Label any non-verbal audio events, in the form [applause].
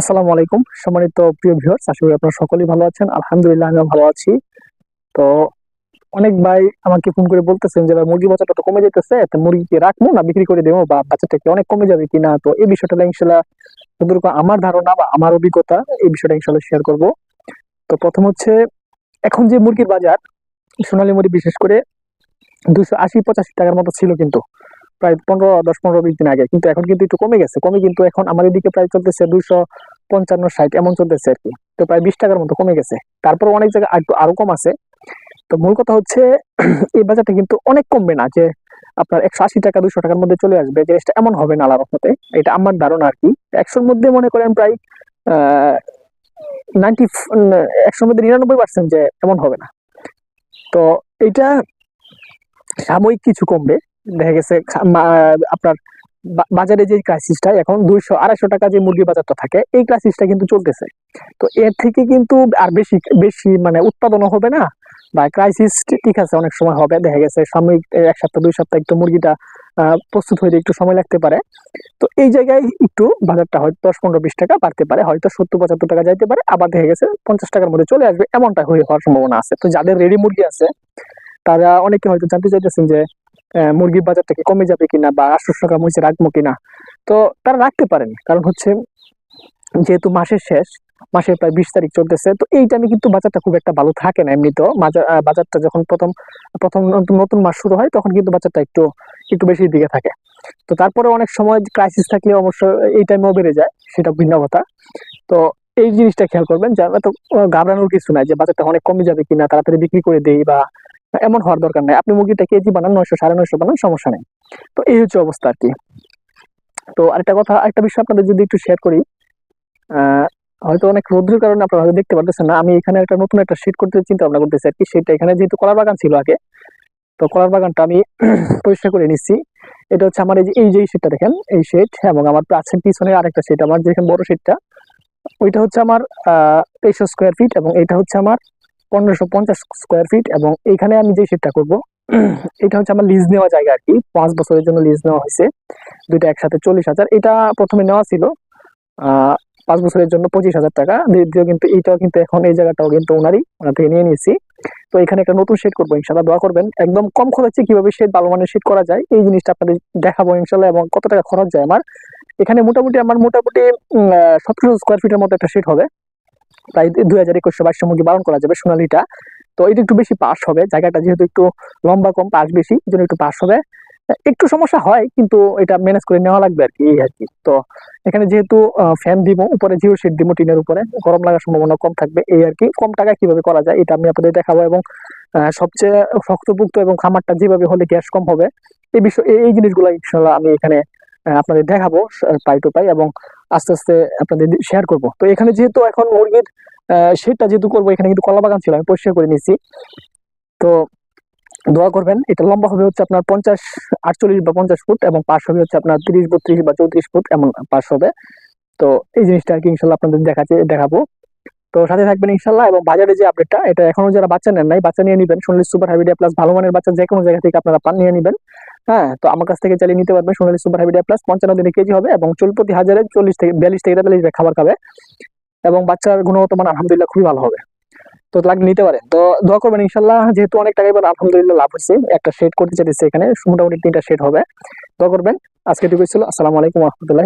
আসসালামু আলাইকুম। সম্মানিত প্রিয় ভিউয়ার্স আশা করি আপনারা সকলেই ভালো আছেন। আলহামদুলিল্লাহ, আমিও ভালো আছি। তো অনেক ভাই আমাকে ফোন করে বলতেছেন যে মুরগি বাচ্চাটা তো কমে যেতেছে তো মুরগিকে রাখব না, বিক্রি করে দেবো বা বাচ্চাটাকে অনেক কমে যাবে কিনা? তো এই বিষয়টা ইনশাল্লাহ যতটুকু আমার ধারণা বা আমার অভিজ্ঞতা, এই বিষয়টা ইনশাল্লাহ শেয়ার করব। তো প্রথম হচ্ছে, এখন যে মুরগির বাজার, সোনালী মুরগি বিশেষ করে দুশো আশি, পঁচাশি টাকার মতো ছিল কিন্তু, প্রায় পনেরো, দশ, পনেরো, বিশ দিন আগে। কিন্তু এখন কিন্তু একটু কমে গেছে। কমে কিন্তু এখন আমাদের দিকে প্রায় চলতেছে দুইশো পঞ্চান্ন, ষাট, এমন চলতেছে আর কি। তো প্রায় বিশ টাকার মতো কমে গেছে। তারপর অনেক জায়গায় একটু আরও কম আছে। তো মূল কথা হচ্ছে, [clears throat] এই বাজারটা কিন্তু অনেক কমবে না, যে আপনার একশো আশি টাকা দুশো টাকার মধ্যে চলে আসবে। জিনিসটা এমন হবে না আল্লাহর রহমতে। এটা আমার ধারণা আর কি। একশোর মধ্যে মনে করেন প্রায় নাইনটি একশোর মধ্যে নিরানব্বই পার্সেন্ট যে এমন হবে না। তো এটা সাময়িক কিছু কমবে। দেখা গেছে আপনার বাজারে যে ক্রাইসিসটা এখন দুইশো আড়াইশো টাকা যে মুরগি বাজারটা থাকে, এই ক্রাইসিসটা কিন্তু চলতেছে। তো এর থেকে কিন্তু আর বেশি বেশি মানে উৎপাদনও হবে না। বা ক্রাইসিস ঠিক আছে, অনেক সময় হবে, দেখা গেছে সাময়িক এক সপ্তাহ, দুই সপ্তাহ একটু মুরগিটা প্রস্তুত হইতে একটু সময় লাগতে পারে। তো এই জায়গায় একটু বাজারটা হয়তো দশ, পনেরো, বিশ টাকা বাড়তে পারে, হয়তো সত্তর, পঁচাত্তর টাকা যাইতে পারে, আবার দেখা গেছে পঞ্চাশ টাকার মধ্যে চলে আসবে, এমনটা হয়ে, হওয়ার সম্ভাবনা আছে। তো যাদের রেডি মুরগি আছে, তারা অনেকে হয়তো জানতে চাইতেছেন যে মুরগির বাজারটা কি কমে যাবে কিনা বা আটশো টাকা মরিচে রাখব কিনা, তো তারা রাখতে পারেন। কারণ হচ্ছে যেহেতু মাসের শেষ, মাসের প্রায় বিশ তারিখ চলতেছে, তো এই টাইমে কিন্তু বাজারটা খুব একটা ভালো থাকে না এমনিতেও। বাজারটা যখন প্রথম প্রথম নতুন মাস শুরু হয়, তখন কিন্তু বাজারটা একটু একটু বেশি দিকে থাকে। তো তারপরে অনেক সময় ক্রাইসিস থাকলে অবশ্য এই টাইমেও বেড়ে যায়, সেটা ভিন্ন কথা। তো এই জিনিসটা খেয়াল করবেন যে তো ঘাবড়ানোর কিছু নাই যে বাজারটা অনেক কমে যাবে কিনা, তাড়াতাড়ি বিক্রি করে দেই বা এমন হওয়ার দরকার নাই। আপনি মুরগিটা কেজি বানান, নয়শো, সাড়ে নয়শো বানান, সমস্যা নেই। তো এই হচ্ছে অবস্থা আর কি। তো আরেকটা কথা একটা বিষয় আপনাদের যদি একটু শেয়ার করি হয়তো অনেক রোদ্রের কারণে আপনারা হয়তো দেখতে পারতেছেন না, আমি এখানে একটা নতুন একটা শেড করতে চিন্তা ভাবনা করতেছি আর কি। সেটা এখানে যেহেতু কলার বাগান ছিল আগে, তো কলার বাগানটা আমি [clears throat] পরিষ্কার করে নিচ্ছি। এটা হচ্ছে আমার এই যে এই যে শেডটা দেখেন, এই শেড এবং আমার আছে পিছনে আরেকটা শেড আমার যেখানে বড় শেডটা ওইটা হচ্ছে আমার তেইশশো স্কোয়ার ফিট এবং এটা হচ্ছে আমার পনেরোশো পঞ্চাশ স্কোয়ার ফিট এবং এখানে আমি যে শেডটা করব, [clears throat] এটা হচ্ছে আমার লিজ নেওয়া জায়গা আর কি। পাঁচ বছরের জন্য লিজ নেওয়া হয়েছে। দুইটা একসাথে চল্লিশ হাজার। এটা প্রথমে নেওয়া ছিল পাঁচ বছরের জন্য পঁচিশ হাজার টাকা। দ্বিতীয় কিন্তু এইটাও কিন্তু এখন এই জায়গাটাও কিন্তু ওনারই, ওনার থেকে নিয়ে নিয়েছি। তো এখানে একটা নতুন শেড করব ইনশাল্লাহ দোয়া করবেন। একদম কম খরচে কীভাবে শেড ভালো মানের শেড করা যায়, এই জিনিসটা আপনাদের দেখাবো ইনশাল্লাহ এবং কত টাকা খরচ যায় আমার। এখানে মোটামুটি আমার মোটামুটি সতেরোশো স্কোয়ার ফিটের মতো একটা শেড হবে। প্রায় দুই হাজার একুশশো বাইশশো মুরগি পালন করা যাবে সোনালিটা। তো এটা একটু বেশি পাস হবে, জায়গাটা যেহেতু একটু লম্বা কম, পাস বেশি জন্য একটু পাস হবে। একটু সমস্যা হয়, কিন্তু এটা ম্যানেজ করে নেওয়া লাগবে আর কি, এই আর কি। তো এখানে যেহেতু ফ্যান দিব, উপরে জিও শিট দিব টিনের উপরে, গরম লাগার সম্ভাবনা কম থাকবে, এই আর কি। কম টাকা কীভাবে করা যায়, এটা আমি আপনাদের দেখাবো এবং সবচেয়ে শক্তপুক্ত এবং খামারটা যেভাবে হলে গ্যাস কম হবে, এই বিষয় এই জিনিসগুলো আমি এখানে আপনাদের দেখাবো পাই টু পাই এবং আস্তে আস্তে আপনাদের শেয়ার করব। তো এখানে যেহেতু এখন মুরগির সেটা যেহেতু করব, এখানে কিন্তু কলা বাগান ছিল, আমি পরিষ্কার করে নিচ্ছি তো দোয়া করবেন, এটা লম্বা হবে হচ্ছে আপনার পঞ্চাশ, আটচল্লিশ বা পঞ্চাশ ফুট এবং পাশ হবে হচ্ছে আপনার তিরিশ, বত্রিশ বা চৌত্রিশ ফুট এমন পাশ হবে। তো এই জিনিসটা আর কি ইনশাল্লাহ আপনাদের দেখাচ্ছে, দেখাবো। তো সাথে থাকবেন ইনশাল্লাহ এবং বাজারে যে আপডেটটা এটা এখনও যারা বাচ্চা নেন নাই, বাচ্চা নিয়ে নেবেন। সোনালি সুপার হাইভিডিয়া প্লাস ভালো মানের বাচ্চা যে কোনো জায়গা থেকে আপনারা পান, নিয়ে নেবেন। হ্যাঁ তো আমার কাছ থেকে চালিয়ে নিতে পারবেন সোনালি সুপার হাইভিডিয়া প্লাস পঞ্চান্ন দিনে কেজি হবে এবং চলপতি হাজারে চল্লিশ থেকে বিয়াল্লিশ থেকে তেতাল্লিশ খাবার খাবে এবং বাচ্চার গুণগত মান আলহামদুলিল্লাহ খুবই ভালো হবে। তো লাগলে নিতে পারেন। তো দোয়া করবেন ইনশাল্লাহ যেহেতু অনেক টাকা এবার আলহামদুলিল্লাহ লাভ হয়েছে, একটা শেড করতে চাইছে এখানে, মোটামুটি তিনটা শেড হবে। দোয়া করবেন। আজকে টুকু ছিল, আসসালামু আলাইকুম রহমতুল্লাহ